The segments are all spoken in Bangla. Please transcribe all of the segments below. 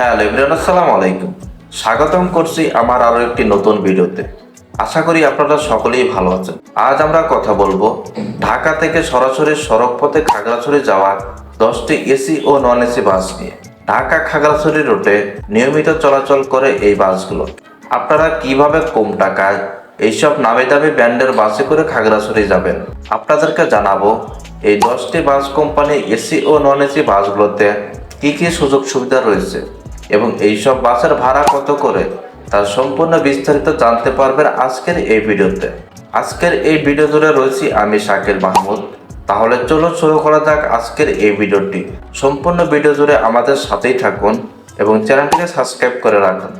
হ্যালো এভরিওয়ান, আসসালামু আলাইকুম। স্বাগতম করছি আমার আরও একটি নতুন ভিডিওতে। আশা করি আপনারা সকলেই ভালো আছেন। আজ আমরা কথা বলব ঢাকা থেকে সরাসরি সড়ক পথে খাগড়াছড়ি যাওয়ার দশটি এসি ও নন এসি বাস নিয়ে। ঢাকা খাগড়াছড়ি রুটে নিয়মিত চলাচল করে এই বাসগুলো। আপনারা কীভাবে কম টাকায় এইসব নামি দামি ব্র্যান্ডের বাসে করে খাগড়াছড়ি যাবেন, আপনাদেরকে জানাব এই দশটি বাস কোম্পানি এসি ও নন এসি বাসগুলোতে কি কি সুযোগ সুবিধা রয়েছে। এবং এইসব বাসের ভাড়া কত করে, তার সম্পূর্ণ বিস্তারিত জানতে পারবেন আজকের এই ভিডিওতে। আজকের এই ভিডিও জুড়ে রয়েছি আমি শাকির মাহমুদ। তাহলে চলো শুরু করা যাক আজকের এই ভিডিওটি। সম্পূর্ণ ভিডিও জুড়ে আমাদের সাথেই থাকুন এবং চ্যানেলটিকে সাবস্ক্রাইব করে রাখুন।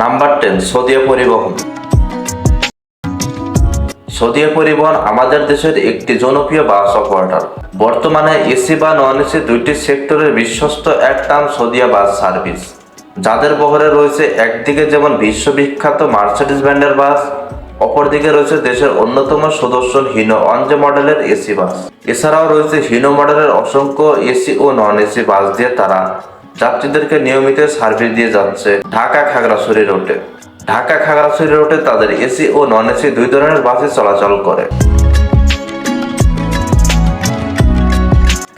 নাম্বার টেন সৌদিয়া পরিবহন। সৌদিয়া পরিবহন আমাদের দেশের একটি জনপ্রিয় বাস অপারেটর। বর্তমানে এসি বা নন এসি দুইটি সেক্টরের বিশ্বস্ত এক নাম সৌদিয়া বাস সার্ভিস। যাদের বহরে রয়েছে একদিকে যেমন বিশ্ববিখ্যাত মার্সিডিস ব্র্যান্ডের বাস, অপরদিকে রয়েছে দেশের অন্যতম সুদর্শন হিনো অনজে মডেলের এসি বাস। এছাড়াও রয়েছে হিনো মডেলের অসংখ্য এসি ও নন এসি বাস দিয়ে তারা যাত্রীদেরকে নিয়মিত সার্ভিস দিয়ে যাচ্ছে ঢাকা খাগড়াছড়ি রুটে ঢাকা খাগড়াছড়ি রুটে তাদের এসি ও নন এসি দুই ধরনের বাসে চলাচল করে।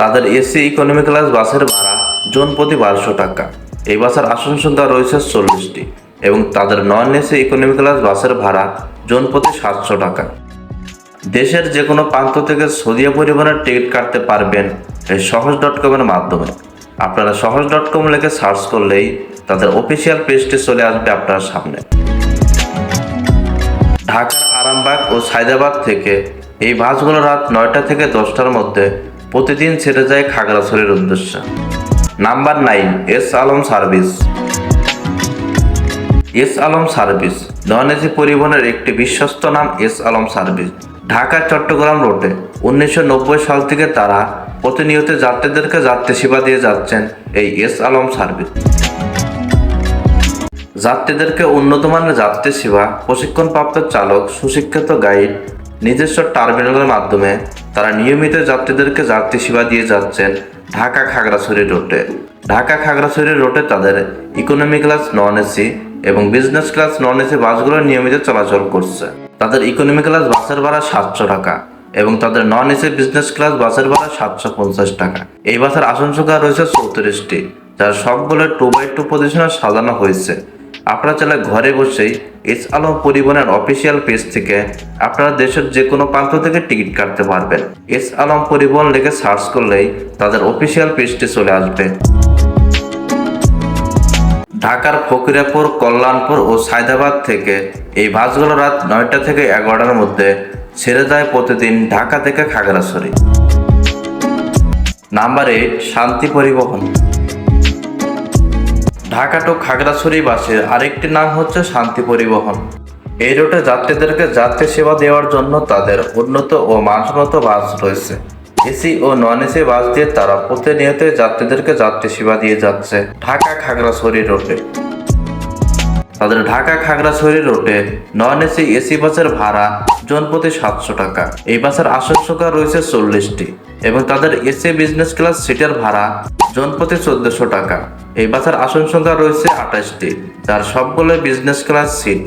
তাদের এসি ইকোনমি ক্লাস বাসের ভাড়া জন প্রতি বারোশো টাকা। এই বাসের আসন সংখ্যা রয়েছে চল্লিশটি এবং তাদের নন এসি ইকোনমি ক্লাস বাসের ভাড়া জন প্রতি সাতশো টাকা। দেশের যে কোনো প্রান্ত থেকে সৌদিয়া পরিবহনের টিকিট কাটতে পারবেন এই সহজ ডট কমের মাধ্যমে। আপনারা সহজ ডট কম লিখে সার্চ করলেই তাদের অফিসিয়াল পেজটি চলে আসবে আপনার সামনে। ঢাকার আরামবাগ ও সায়দাবাদ থেকে এই বাসগুলো রাত নয়টা থেকে দশটার মধ্যে প্রতিদিন ছেড়ে যায় খাগড়াছড়ির উদ্দেশ্যে। Number nine, S Alam service. S Alam service non AC পরিবহনের একটি বিশ্বস্ত নাম এস আলম সার্ভিস। ঢাকা, চট্টগ্রাম রোডে উনিশশো নব্বই সাল থেকে তারা প্রতিনিয়ত যাত্রীদেরকে যাত্রী সেবা দিয়ে যাচ্ছেন এই এস আলম সার্ভিস যাত্রীদেরকে উন্নত মানের যাত্রী সেবা, প্রশিক্ষণপ্রাপ্ত চালক, সুশিক্ষিত গাইড, নিজস্ব টার্মিনালের মাধ্যমে তারা নিয়মিত যাত্রীদেরকে যাত্রী সেবা দিয়ে যাচ্ছেন ঢাকা খাগড়াছড়ি রোডে। ঢাকা খাগড়াছড়ি রোডে তাদের ইকোনমি ক্লাস নন এসি এবং বিজনেস ক্লাস নন এসি বাসগুলো নিয়মিত চলাচল করছে। তাদের ইকোনমি ক্লাস বাসের ভাড়া সাতশো টাকা। এবং তাদের নন এসি বিজনেস ক্লাস বাসের ভাড়া সাতশো পঞ্চাশ টাকা। এই বাসের আসন সংখ্যা রয়েছে চৌত্রিশটি, যার সবগুলো টু বাই টু পজিশনে সাজানো হয়েছে। আপনারা চাইলে ঘরে বসেই এস আলম পরিবহনের অফিসিয়াল পেজ থেকে আপনারা দেশের যে কোনো প্রান্ত থেকে টিকিট কাটতে পারবেন। এস আলম পরিবহন লিখে সার্চ করলেই তাদের অফিসিয়াল পেজটি চলে আসবে। ঢাকার ফকিরাপুর, কল্যাণপুর ও সায়দাবাদ থেকে এই বাসগুলো রাত নয়টা থেকে এগারোটার মধ্যে ছেড়ে যায় প্রতিদিন ঢাকা থেকে খাগড়াছড়ি। নাম্বার এইট শান্তি পরিবহন। ঢাকা টু খাগড়াছড়ি বাসের আরেকটি নাম হচ্ছে শান্তি পরিবহন। এই রুটে যাত্রীদেরকে যাত্রী সেবা দেওয়ার জন্য তাদের উন্নত ও মানসম্মত বাস রয়েছে। এসি ও নন এসি বাস দিয়ে তারা প্রতিনিয়ত যাত্রীদেরকে যাত্রী সেবা দিয়ে যাচ্ছে ঢাকা খাগড়াছড়ি রুটে। তাদের ঢাকা খাগড়াছড়ি রুটে নন এসি এসি বাসের ভাড়া জন প্রতি সাতশো টাকা। এই বাসের আসন সংখ্যা রয়েছে চল্লিশটি এবং তাদের এসি বিজনেস ক্লাস সিটের ভাড়া জন প্রতি চোদ্দশো টাকা। এই বাসের আসন সংখ্যা রয়েছে আঠাশটি, যার সবগুলো বিজনেস ক্লাস সিট।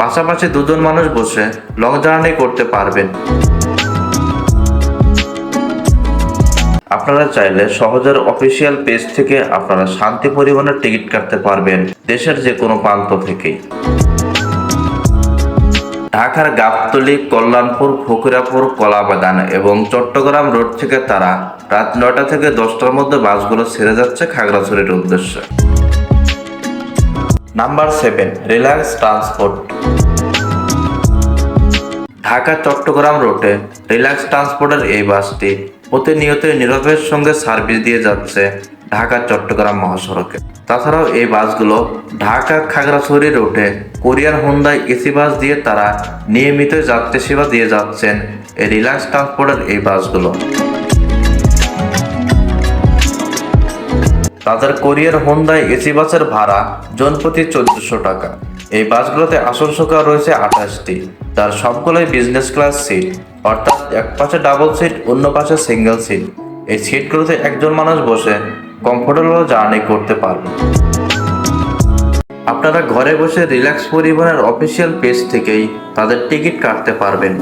পাশাপাশি দুজন মানুষ বসে লং জার্নি করতে পারবেন। আপনারা চাইলে সহজের অফিসিয়াল পেজ থেকে আপনারা শান্তি পরিবহনের টিকিট কাটতে পারবেন দেশের যে কোনো প্রান্ত থেকেই ঢাকার গাবতলী, কল্যাণপুর, ফকিরাপুর, কলাবাগান এবং চট্টগ্রাম রোড থেকে তারা রাত নয়টা থেকে দশটার মধ্যে বাসগুলো ছেড়ে যাচ্ছে খাগড়াছড়ির উদ্দেশ্যে। Number seven Reliance transport Dhaka Chattogram রোডে রিল্যাক্স ট্রান্সপোর্টের এই বাসটি প্রতিনিয়ত নীরবের সঙ্গে সার্ভিস দিয়ে যাচ্ছে ঢাকা, চট্টগ্রাম মহাসড়কে। তাছাড়াও এই বাসগুলো ঢাকা খাগড়াছড়ি রোডে কোরিয়ার হোন্ডাই এসি বাস দিয়ে তারা নিয়মিত যাত্রী সেবা দিয়ে যাচ্ছেন এই রিল্যাক্স ট্রান্সপোর্টের এই বাসগুলো। তাদের কোরিয়ার হোন্ডাই এসি বাসের ভাড়া জনপ্রতি চোদ্দশো টাকা। এই বাসগুলোতে আসন সংখ্যা রয়েছে আঠাশটি। তার সবগুলোই বিজনেস ক্লাস সিট অর্থাৎ এক পাশে ডাবল সিট অন্য পাশে সিঙ্গেল সিট এই সিটগুলোতে একজন মানুষ বসে কমফোর্টেবল জার্নি করতে পারবে। আপনারা ঘরে বসে রিল্যাক্স পরিবহনের অফিসিয়াল পেজ থেকেই তাদের টিকিট কাটতে পারবেন।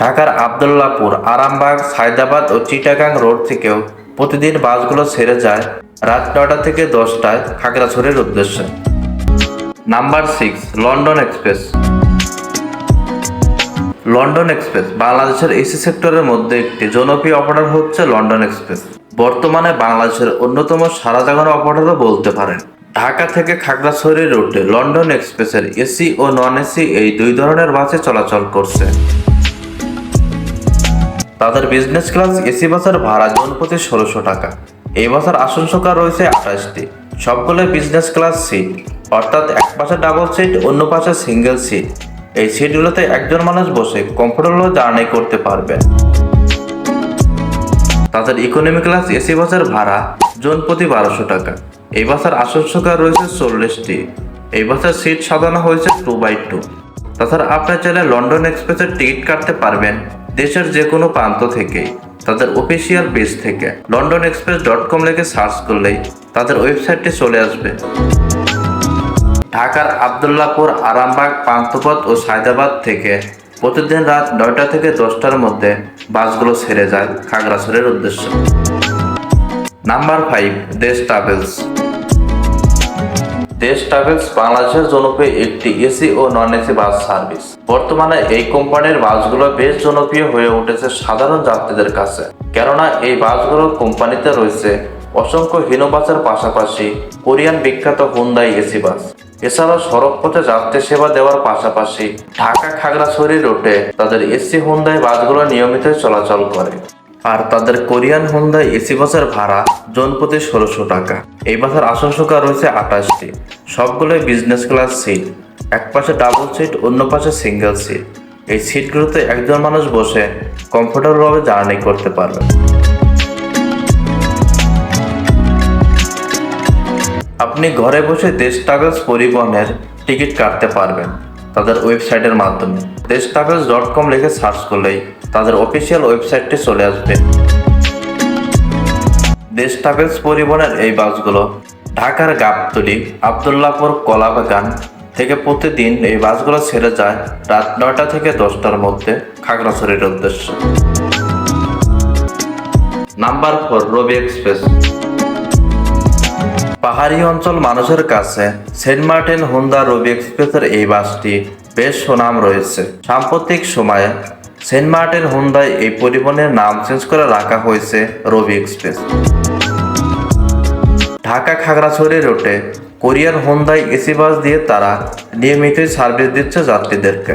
ঢাকার আবদুল্লাপুর, আরামবাগ, সায়দাবাদ ও চিটাগাং রোড থেকেও প্রতিদিন বাসগুলো ছেড়ে যায় রাত নটা থেকে দশটায় খাগড়াছড়ির উদ্দেশ্যে। Number six, London express. London express, বাংলাদেশের এসি সেক্টরের মধ্যে একটি জনপ্রিয় অপারেটর হচ্ছে লন্ডন এক্সপ্রেস। বর্তমানে বাংলাদেশের অন্যতম সারা জাগানো অপারেটরও বলতে পারেন। ঢাকা থেকে খাগড়াছড়ি রুটে লন্ডন এক্সপ্রেসের এসি ও নন এসি এই দুই ধরনের বাসে চলাচল করছে। তাদের বিজনেস ক্লাস এসি বাসের ভাড়া জন প্রতি ষোলোশো টাকা। এই বাসের আসন সংখ্যা রয়েছে আঠাশটি। সবগুলো বিজনেস ক্লাস সিট অর্থাৎ এক পাশে ডাবল সিট অন্য পাশে সিঙ্গেল সিট এই সিটগুলোতে একজন মানুষ বসে কমফোর্টেবল জার্নি করতে পারবে। তাদের ইকোনমি ক্লাস এসি বাসের ভাড়া জন প্রতি বারোশো টাকা। এই বাসের আসন সংখ্যা রয়েছে চল্লিশটি। এই বাসের সিট সাজানো হয়েছে টু বাই টু তাছাড়া আপনি চাইলে লন্ডন এক্সপ্রেসের টিকিট কাটতে পারবেন দেশের যে কোনো প্রান্ত থেকে, তাদের অফিসিয়াল পেজ থেকে। লন্ডন এক্সপ্রেস ডট কম লিখে সার্চ করলেই তাদের ওয়েবসাইটটি চলে আসবে। ঢাকার আবদুল্লাপুর আরামবাগ, পান্থপথ ও সায়দাবাদ থেকে প্রতিদিন রাত নয়টা থেকে দশটার মধ্যে বাসগুলো ছেড়ে যায় খাগড়াছড়ির উদ্দেশ্যে। Number five, Desh travels. Desh travels বাংলাদেশের জনপ্রিয় একটি এসি ও নন এসি বাস সার্ভিস। বর্তমানে এই কোম্পানির বাসগুলো বেশ জনপ্রিয় হয়ে উঠেছে সাধারণ যাত্রীদের কাছে। কেননা এই বাসগুলো কোম্পানিতে রয়েছে অসংখ্য হিনো বাসের পাশাপাশি কোরিয়ান বিখ্যাত হুন্দাই এসি বাস। এছাড়াও সড়ক পথে যাত্রী সেবা দেওয়ার পাশাপাশি ঢাকা খাগড়াছড়ি রুটে তাদের এসি হুন্দাই বাসগুলো নিয়মিত চলাচল করে। আর তাদের কোরিয়ান হুন্দাই এসি বাসের ভাড়া জন প্রতি ষোলোশো টাকা। এই বাসের আসন সংখ্যা রয়েছে আঠাশটি। সবগুলোই বিজনেস ক্লাস সিট এক পাশে ডাবল সিট অন্য পাশে সিঙ্গেল সিট এই সিটগুলোতে একজন মানুষ বসে কমফোর্টেবলভাবে জার্নি করতে পারবে। আপনি ঘরে বসে দেশ ট্রাভেলস পরিবহনের টিকিট কাটতে পারবেন তাদের ওয়েবসাইটের মাধ্যমে। দেশ ট্রাভেলস ডট কম লিখে সার্চ করলেই তাদের অফিসিয়াল ওয়েবসাইটটি চলে আসবে। দেশ ট্রাভেলস পরিবহনের এই বাসগুলো ঢাকার গাবতলি, আবদুল্লাপুর কলাবাগান থেকে প্রতিদিন এই বাসগুলো ছেড়ে যায় রাত নয়টা থেকে দশটার মধ্যে খাগড়াছড়ির উদ্দেশ্যে। Number four, Robi express. পাহাড়ি অঞ্চল মানুষের কাছে সেন্ট মার্টিন হুন্দা রবি এক্সপ্রেসের এই বাসটি বেশ সুনাম রয়েছে। সাম্প্রতিক সময়ে সেন্ট মার্টিন হুন্দায় এই পরিবহনের নাম চেঞ্জ করে রাখা হয়েছে রবি এক্সপ্রেস। ঢাকা খাগড়াছড়ি রুটে কোরিয়ান হুন্দাই এসি বাস দিয়ে তারা নিয়মিতই সার্ভিস দিচ্ছে যাত্রীদেরকে।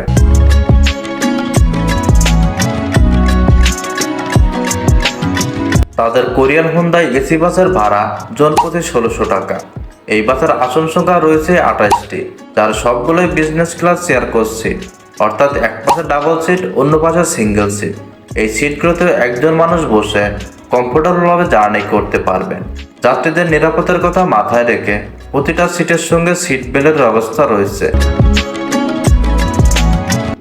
তাদের কোরিয়ান হুন্দাই এসি বাসের ভাড়া জন প্রতি ষোলোশো টাকা। এই বাসের আসন সংখ্যা রয়েছে আঠাশটি, যার সবগুলোই বিজনেস ক্লাস শেয়ার করছে। অর্থাৎ এক পাশে ডাবল সিট অন্য পাশে সিঙ্গেল সিট এই সিটগুলোতে একজন মানুষ বসে কমফোর্টেবলভাবে জার্নি করতে পারবেন যাত্রীদের নিরাপত্তার কথা মাথায় রেখে প্রতিটা সিটের সঙ্গে সিট বেল্টের ব্যবস্থা রয়েছে।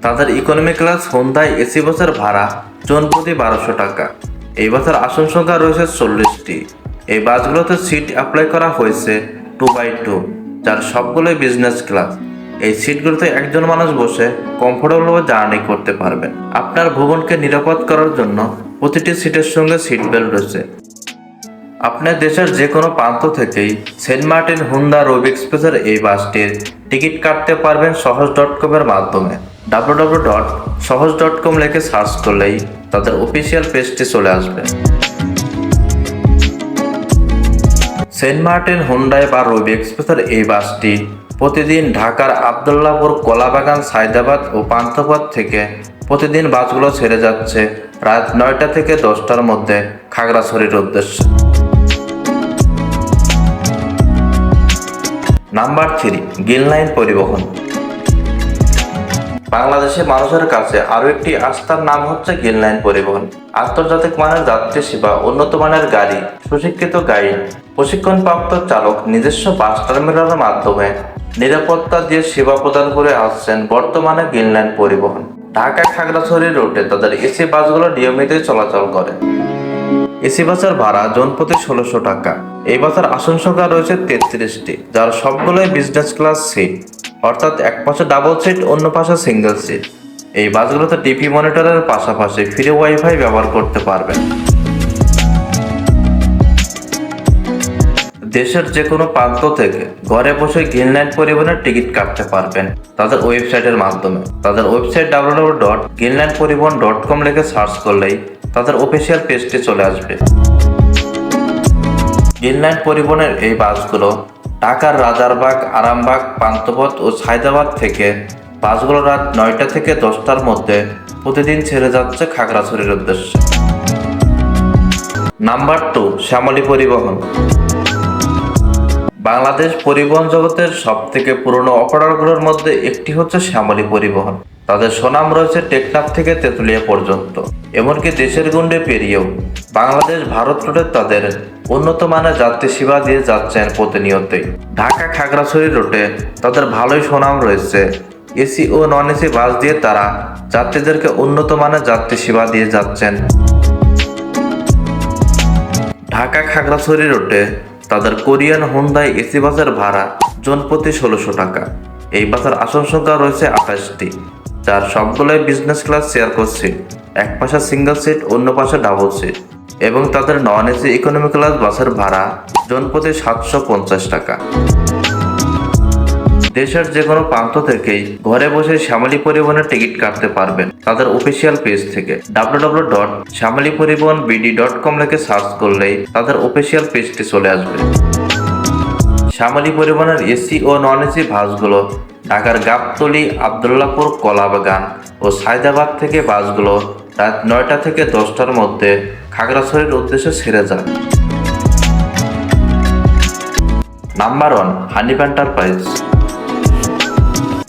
তাদের ইকোনমি ক্লাস হোন্দায় এসি বাসের ভাড়া জন প্রতি বারোশো টাকা। এই বাসের আসন সংখ্যা রয়েছে চল্লিশটি। এই বাসগুলোতে সিট অ্যাপ্লাই করা হয়েছে টু বাই টু যার সবগুলোই বিজনেস ক্লাস এই সিটগুলোতে একজন মানুষ বসে কমফোর্টেবলভাবে জার্নি করতে পারবেন আপনার ভ্রমণকে নিরাপদ করার জন্য প্রতিটি সিটের সঙ্গে সিট বেল্ট রয়েছে। আপনার দেশের যে কোনো প্রান্ত থেকেই সেন্ট মার্টিন, হুন্ডা রোব এক্সপ্রেসের এই বাসটির টিকিট কাটতে পারবেন সহজ ডট কমের মাধ্যমে। W dot Shohoz dot com লিখে সার্চ করলেই তাদের অফিসিয়াল পেজটি চলে আসবে। সেন্ট মার্টিন হুন্ডাই বা রবি এক্সপ্রেসের এই বাসটি প্রতিদিন ঢাকার আবদুল্লাপুর, কলাবাগান, সায়দাবাদ ও পান্থপথ থেকে প্রতিদিন বাসগুলো ছেড়ে যাচ্ছে রাত নয়টা থেকে দশটার মধ্যে খাগড়াছড়ির উদ্দেশ্যে। নাম্বার থ্রি গিল লাইন পরিবহন। বাংলাদেশের মানুষের কাছে আরও একটি আস্থার নাম হচ্ছে গিল লাইন পরিবহন। আন্তর্জাতিক মানের যাত্রী সেবা, উন্নত মানের গাড়ি, সুশিক্ষিত গাইড, প্রশিক্ষণপ্রাপ্ত চালক, নিজস্ব বাস টার্মিনালের মাধ্যমে নিরাপত্তা দিয়ে সেবা প্রদান করে আসছেন বর্তমানে গ্রিনল্যান্ড পরিবহন। ঢাকা খাগড়াছড়ি রুটে তাদের এসি বাসগুলো নিয়মিত চলাচল করে। এসি বাসের ভাড়া জনপ্রতি ষোলোশো টাকা। এই বাসের আসন সংখ্যা রয়েছে তেত্রিশটি, যার সবগুলোই বিজনেস ক্লাস সিট অর্থাৎ এক পাশে ডাবল সিট অন্য পাশে সিঙ্গেল সিট এই বাসগুলোতে টিভি মনিটরের পাশাপাশি ফ্রি ওয়াইফাই ব্যবহার করতে পারবেন। দেশের যে কোনো প্রান্ত থেকে ঘরে বসে গ্রিনল্যান্ড পরিবহনের টিকিট কাটতে পারবেন তাদের ওয়েবসাইটের মাধ্যমে। তাদের website W dot Greenland Paribahan dot com লিখে সার্চ করলেই তাদের অফিসিয়াল পেজটি চলে আসবে। গ্রিনল্যান্ড পরিবহনের এই বাসগুলো ঢাকার রাজারবাগ, আরামবাগ পান্তপথ ও সায়দাবাদ থেকে বাসগুলো রাত নয়টা থেকে দশটার মধ্যে প্রতিদিন ছেড়ে যাচ্ছে খাগড়াছড়ির উদ্দেশ্যে। নাম্বার টু, শ্যামলী পরিবহন। বাংলাদেশ পরিবহন জগতের সব থেকে পুরনো অপারেটরগুলোর মধ্যে একটি হচ্ছে শ্যামলী পরিবহন। তাদের সুনাম রয়েছে টেকনাফ থেকে তেঁতুলিয়া পর্যন্ত। এমনকি দেশের গণ্ডে পেরিয়েও বাংলাদেশ, ভারত রোডে তাদের উন্নত মানের যাত্রী সেবা দিয়ে যাচ্ছেন প্রতিনিয়তই। ঢাকা খাগড়াছড়ি রুটে তাদের ভালোই সুনাম রয়েছে। এসি ও নন এসি বাস দিয়ে তারা যাত্রীদেরকে উন্নত মানের যাত্রী সেবা দিয়ে যাচ্ছেন। ঢাকা খাগড়াছড়ি রুটে তাদের কোরিয়ান হুন্দাই এসি বাসের ভাড়া জনপ্রতি ষোলোশো টাকা। এই বাসের আসন সংখ্যা রয়েছে আঠাশটি। যার সবগুলোই বিজনেস ক্লাস চেয়ার করছে। এক পাশে সিঙ্গেল সিট অন্য পাশে ডাবল সিট এবং তাদের নন এসি ইকোনমি ক্লাস বাসের ভাড়া জনপ্রতি সাতশো পঞ্চাশ টাকা। দেশের যে কোনো প্রান্ত থেকেই ঘরে বসে শ্যামলী পরিবহনের টিকিট কাটতে পারবেন তাদের অফিসিয়াল পেজ থেকে। W dot Shyamoli Paribahan BD dot কম লিখে সার্চ করলেই তাদের অফিসিয়াল পেজটি চলে আসবে। শ্যামলী পরিবহনের এসি ও নন এসি বাসগুলো ঢাকার গাবতলি আবদুল্লাপুর কলাবাগান ও সায়দাবাদ থেকে বাসগুলো রাত নয়টা থেকে দশটার মধ্যে খাগড়াছড়ির উদ্দেশ্যে ছেড়ে যায় number one Hanif enterprise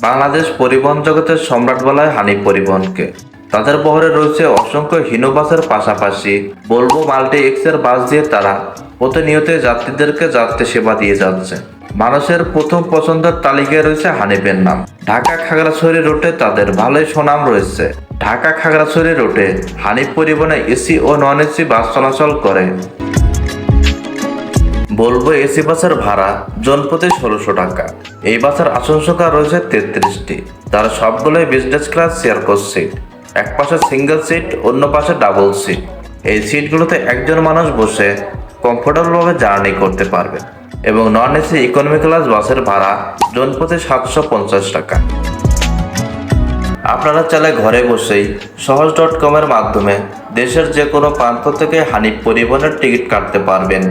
Bangladesh পরিবহন জগতের সম্রাট বলা হয় হানিফ পরিবহনকে। তাদের বহরে রয়েছে অসংখ্য হীন বাসের পাশাপাশি বলব মাল্টি এক্সের বাস দিয়ে তারা প্রতিনিয়ত যাত্রীদেরকে যাত্রী সেবা দিয়ে যাচ্ছে। মানুষের প্রথম পছন্দের তালিকায় রয়েছে হানিফের নাম। ঢাকা খাগড়াছড়ি রুটে তাদের ভালোই সুনাম রয়েছে। ঢাকা খাগড়াছড়ি রুটে হানিফ পরিবহনে এসি ও নন এসি বাস চলাচল করে। বলব এসি বাসের ভাড়া জনপ্রতি ষোলোশো টাকা। এই বাসের আসন সংখ্যা রয়েছে তেত্রিশটি। তার সবগুলোই business class chair coach seat এক পাশে সিঙ্গেল সিট অন্য পাশে ডাবল সিট এই সিটগুলোতে একজন মানুষ বসে কমফোর্টেবলভাবে জার্নি করতে পারবে। এবং নন এসি ইকোনমি ক্লাস বাসের ভাড়া জনপ্রতি সাতশো পঞ্চাশ টাকা। আপনারা চাইলে ঘরে বসেই সহজ ডট কমের মাধ্যমে দেশের যে কোনো প্রান্ত থেকে হানিফ পরিবহনের টিকিট কাটতে পারবেন।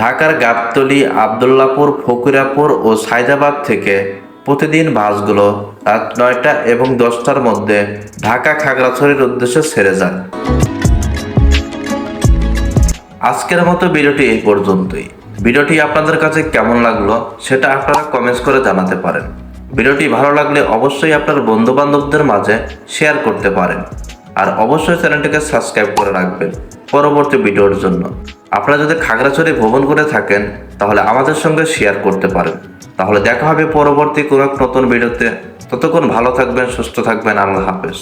ঢাকার গাবতলী, আবদুল্লাপুর, ফকিরাপুর ও সায়দাবাদ থেকে প্রতিদিন বাসগুলো রাত নয়টা এবং দশটার মধ্যে ঢাকা খাগড়াছড়ির উদ্দেশ্যে ছেড়ে যায় আজকের মতো ভিডিওটি এই পর্যন্তই। ভিডিওটি আপনাদের কাছে কেমন লাগল সেটা আপনারা কমেন্টস করে জানাতে পারেন। ভিডিওটি ভালো লাগলে অবশ্যই আপনার বন্ধু বান্ধবদের মাঝে শেয়ার করতে পারেন। আর অবশ্যই চ্যানেলটিকে সাবস্ক্রাইব করে রাখবেন পরবর্তী ভিডিওর জন্য। আপনারা যদি খাগড়াছড়ি ভ্রমণ করে থাকেন, তাহলে আমাদের সঙ্গে শেয়ার করতে পারেন। তাহলে দেখা হবে পরবর্তী কোনো এক নতুন ভিডিওতে। ততক্ষণ ভালো থাকবেন, সুস্থ থাকবেন। আল্লাহ হাফেজ।